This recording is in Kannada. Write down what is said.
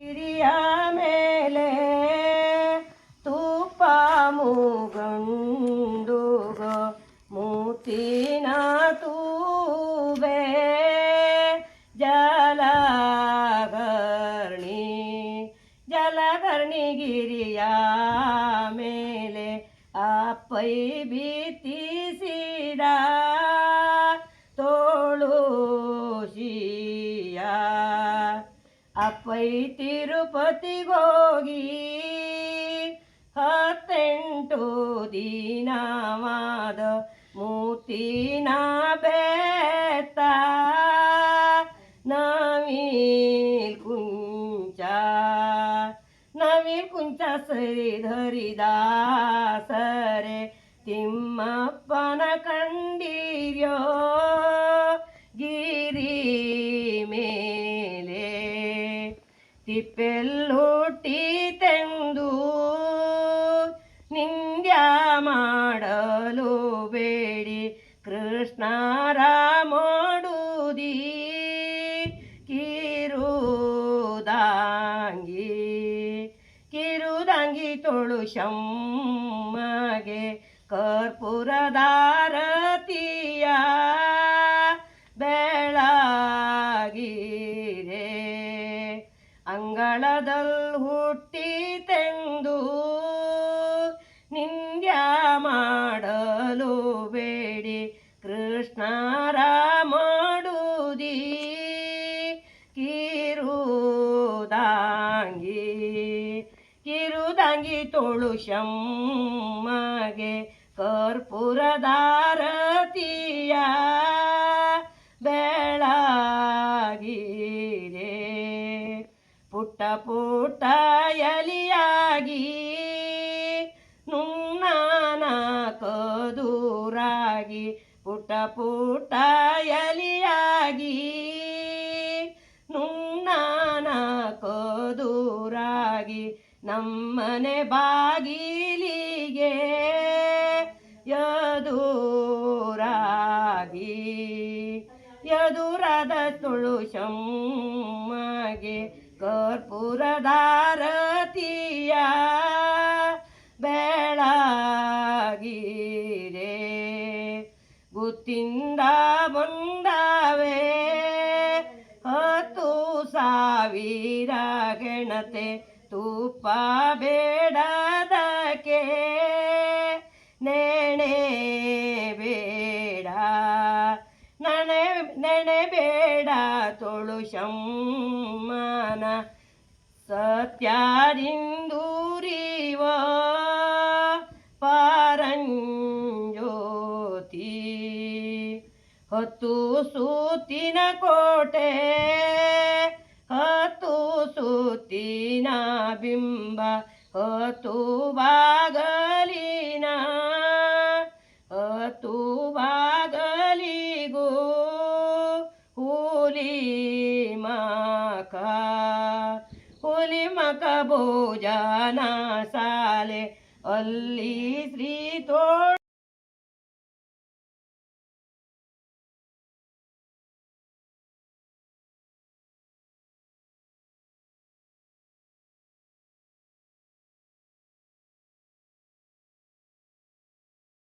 ಹಿರಿಯ ಮೇಲೆ ತುಪ್ಪ ಮೂಗಂಡುಗ ಮೂತಿನ ತೂಬೆ ಜಲಗರ್ಣಿ ಜಲಗರ್ಣಿ ಗಿರಿಯ ಮೇಲೆ ಅಪ್ಪೈ ಬೀತಿಸಿದ ಅಪ್ಪೈ ತಿರುಪತಿಗೋಗಿ ಹತ್ತೆಂಟು ದಿನವಾದ ಮೂತಿನ ಬೆತ್ತ ನವೀಲ್ ಕುಂಚ ನವೀಲ್ ಕುಂಚ ಸರಿ ಧರಿದ ಸರೆ ತಿಮ್ಮಪ್ಪನ ಕಂಡೀರ್ಯೋ ತಿಪ್ಪೆಲ್ಲುಟ್ಟಿ ತೆಂದು ನಿಂದ್ಯ ಮಾಡಲು ಬೇಡಿ. ಕೃಷ್ಣರ ಮಾಡುದಿ ಕಿರುದಾಂಗಿ. ಕಿರುದಾಂಗಿ ತೊಳು ಶಮ್ಮಗೆ ಕರ್ಪೂರದಾರತಿಯ ಮಾಡುದಿ? ಕಿರುದಾಂಗಿ ಕಿರುದಾಂಗಿ ತೋಳು ಶಮ್ಮಗೆ ಕರ್ಪೂರದಾರತಿಯ ಬೆಳಗಿರೆ ಪುಟ್ಟ ಪುಟ್ಟ ಎಲಿಯಾಗಿ ಪುಟ್ಟ ಎಲಿಯಾಗಿ ನುಣ್ಣಾನಕೋದೂರಾಗಿ ನಮ್ಮನೆ ಬಾಗಿಲಿಗೆ ಯದೂರಾಗಿ. ಯದುರದ ತುಳು ಶಮ್ಮಗೆ ಕರ್ಪೂರದಾರತಿಯ ಗುತ್ತಿಂದ ಬಂದವೆ? ಹತ್ತು ಸಾವಿರ ಗೆಣತೆ ತುಪ್ಪ ಬೇಡದಕ್ಕೆ? ನೆಣೆ ಬೇಡ ನನೆ ನೆನೆ ಬೇಡ ತೊಳು ಶಮ್ಮನ ಸತ್ಯದಿಂದೂರಿವ? ಹತ್ತು ಸೂತಿನ ಕೋಟೆ ಹತ್ತು ಸುತ್ತಿನ ಬಿಂಬ ಹತ್ತು ಬಾಗಲಿನ ಹತ್ತು ಬಾಗಲಿಗೂ ಹುಲಿ ಮಕ ಹುಲಿ ಮಕ ಭೋಜನ ಸಾಲೆ ಅಲ್ಲಿ ಶ್ರೀ